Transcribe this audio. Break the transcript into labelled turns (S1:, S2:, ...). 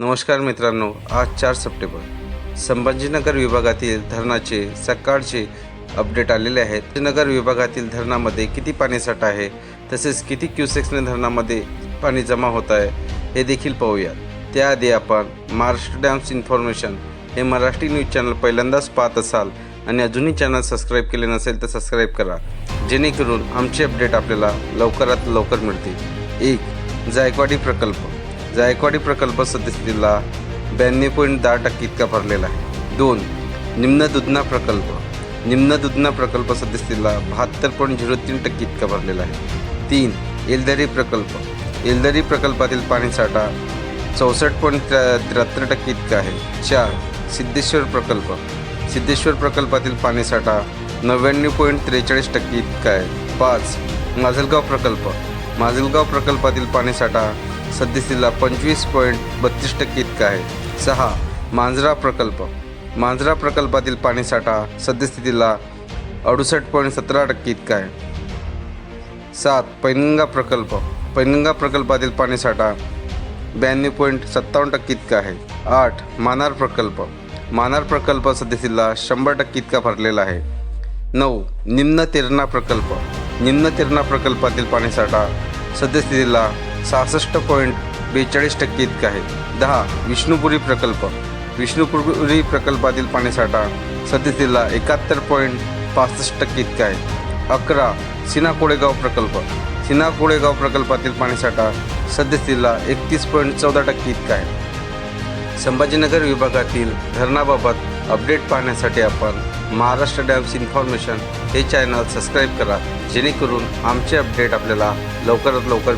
S1: नमस्कार मित्रांनो आज चार सप्टेंबर. संभाजीनगर विभागातील धरणाचे सकाळचे अपडेट आलेले आहेत. नगर विभागातील धरणामध्ये किती पाणीसाठा आहे? तसेच किती क्युसेक्सने धरणामध्ये पाणी जमा होत आहे? हे देखील पाहूया त्याआधी आपण महाराष्ट्र डॅम्स इन्फॉर्मेशन हे मराठी न्यूज चॅनल पहिल्यांदाच पाहत असाल आणि अजूनही चॅनल सबस्क्राईब केले नसेल तर सबस्क्राईब करा. जेणेकरून आमचे अपडेट आपल्याला लवकरात लवकर मिळतील. एक जायकवाडी प्रकल्प. जायकवाडी प्रकल्प सद्यस्थितीला ब्याण्णव पॉईंट दहा टक्के इतका भरलेला आहे. दोन निम्न दुधना प्रकल्प. निम्न दुधना प्रकल्प सद्यस्थितीला बहात्तर पॉईंट झिरो तीन टक्के इतका भरलेला आहे. तीन एलदरी प्रकल्प. एलदरी प्रकल्पातील पाणीसाठा चौसष्ट पॉईंट त्र्याहत्तर टक्के इतका आहे. चार सिद्धेश्वर प्रकल्प. सिद्धेश्वर प्रकल्पातील पाणीसाठा नव्याण्णव पॉईंट त्रेचाळीस टक्के इतका आहे. पाच माजलगाव प्रकल्प. माजलगाव प्रकल्पातील पाणीसाठा सद्यस्थितीला पंचवीस पॉईंट बत्तीस टक्के इतका आहे. सहा मांजरा प्रकल्प. मांजरा प्रकल्पातील पाणीसाठा सद्यस्थितीला अडुसष्ट पॉईंट सतरा टक्के इतका आहे. सात पैनगंगा प्रकल्प. पैनगंगा प्रकल्पातील पाणीसाठा ब्याण्णव पॉईंट सत्तावन्न टक्के इतका आहे. आठ मानार प्रकल्प. मानार प्रकल्प सद्यस्थितीला शंभर टक्के इतका भरलेला आहे. नऊ निम्न तेरणा प्रकल्प. निम्न तेरणा प्रकल्पातील पाणीसाठा सद्यस्थितीला सहासष्ट पॉईंट बेचाळीस टक्के इतका आहे. दहा विष्णुपुरी प्रकल्प. विष्णुपुरी प्रकल्पातील पाणीसाठा सद्यस्थितीला एकाहत्तर पॉईंट पासष्ट टक्के इतका आहे. अकरा सिना कोळेगाव प्रकल्प. सिना कोळेगाव प्रकल्पातील पाणीसाठा सद्यस्थितीला एकतीस पॉईंट चौदा टक्के इतका आहे. संभाजीनगर विभागातील धरणाबाबत अपडेट पाहण्यासाठी आपण महाराष्ट्र डॅम्स इन्फॉर्मेशन हे चॅनल सबस्क्राईब करा. जेणेकरून आमचे अपडेट आपल्याला लवकरात लवकर